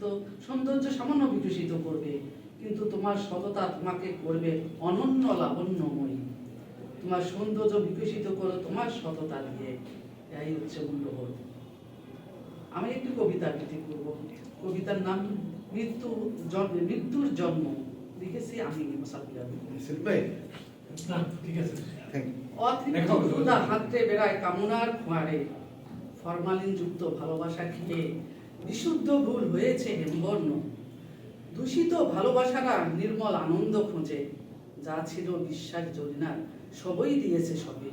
বিকশিত সৌন্দর্য সামান্য বিকশিত করবে। কিন্তু তোমার সততা তোমাকে করবে অনন্য লাবণ্যময়ী। তোমার সৌন্দর্য বিকশিত করো তোমার সততা দিয়ে এই হচ্ছে মূল্যবোধ। আমি একটি কবিতা আবৃত্তি করব। কবিতার নাম মৃত্যু জন্ম মৃত্যুর জন্ম। লিখেছি আমি হাতড়ে বেড়ায় কামনার খোঁয়ারে। ফরমালিন যুক্ত ভালোবাসা খেয়ে বিশুদ্ধ ভুল হয়েছে হেমবর্ণ। দূষিত ভালোবাসারা নির্মল আনন্দ খোঁজে, যা ছিল বিশ্বাস জরিনার সবই দিয়েছে সবে।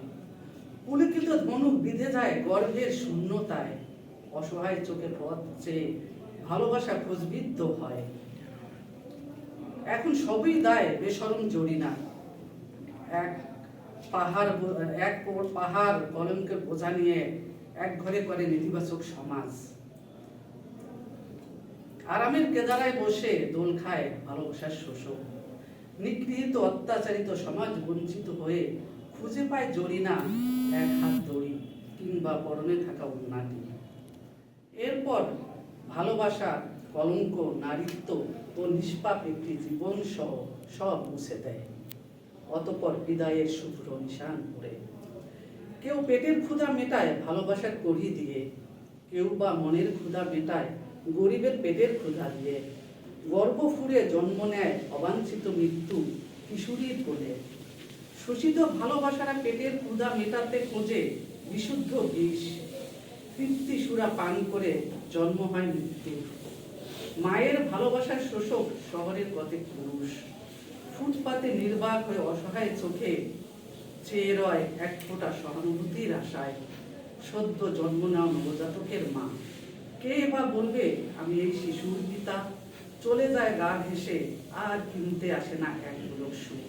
পুলকিত ধনুক বিধে যায় গর্ভের শূন্যতায়, অসহায় চোখে পথ চেয়ে ভালোবাসা খোঁজবিদ্ধ হয়। এখন সবই দায় বেসরম জরিনা। এক পাহাড় এক পাহাড় কলঙ্কের বোঝা নিয়ে এক ঘরে করে নেতিবাচক সমাজ। আরামের কেদারায় বসে দোল খায় ভালোবাসার শোষক। নিগৃহীত অত্যাচারিত সমাজ বঞ্চিত হয়ে খুঁজে পায় জরিনা এক হাত দড়ি কিংবা পরনে থাকা উন্নাটি এরপর ভালোবাসা, কলঙ্ক, নারীত্ব ও নিষ্পাপ একটি জীবন সহ সব মুছে দেয়। অতপর বিদায়ের শুভ্র নিশান পড়ে। কেউ পেটের ক্ষুধা মেটায় ভালোবাসার কড়ি দিয়ে কেউ বা মনের ক্ষুধা মেটায়, গরিবের পেটের ক্ষুধা দিয়ে। গর্ব ফুরে জন্ম নেয় অবাঞ্ছিত মৃত্যু কিশোরীর কোলে। শোষিত ভালোবাসারা পেটের ক্ষুধা মেটাতে খোঁজে বিশুদ্ধ বিষ। তৃপ্তি সুরা পান করে জন্ম হয় মৃত্যু মায়ের ভালোবাসার শোষক শহরের পথে পুরুষ। ফুটপাতে নির্বাক হয়ে অসহায় চোখে চেয়ে রয় এক ফোঁটা সহানুভূতির আশায়। সদ্য জন্ম নেওয়া নবজাতকের মা। কে বা বলবে আমি এই শিশুর পিতা। চলে যায় গা ঘেসে আর কিনতে আসে না এক লোক সুখ।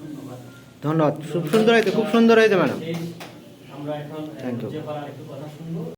ধন্যবাদ। ধন্যবাদ। খুব সুন্দর হয়েছে খুব সুন্দর হয়েছে ম্যাডাম। আমরা এখন কথা শুনব।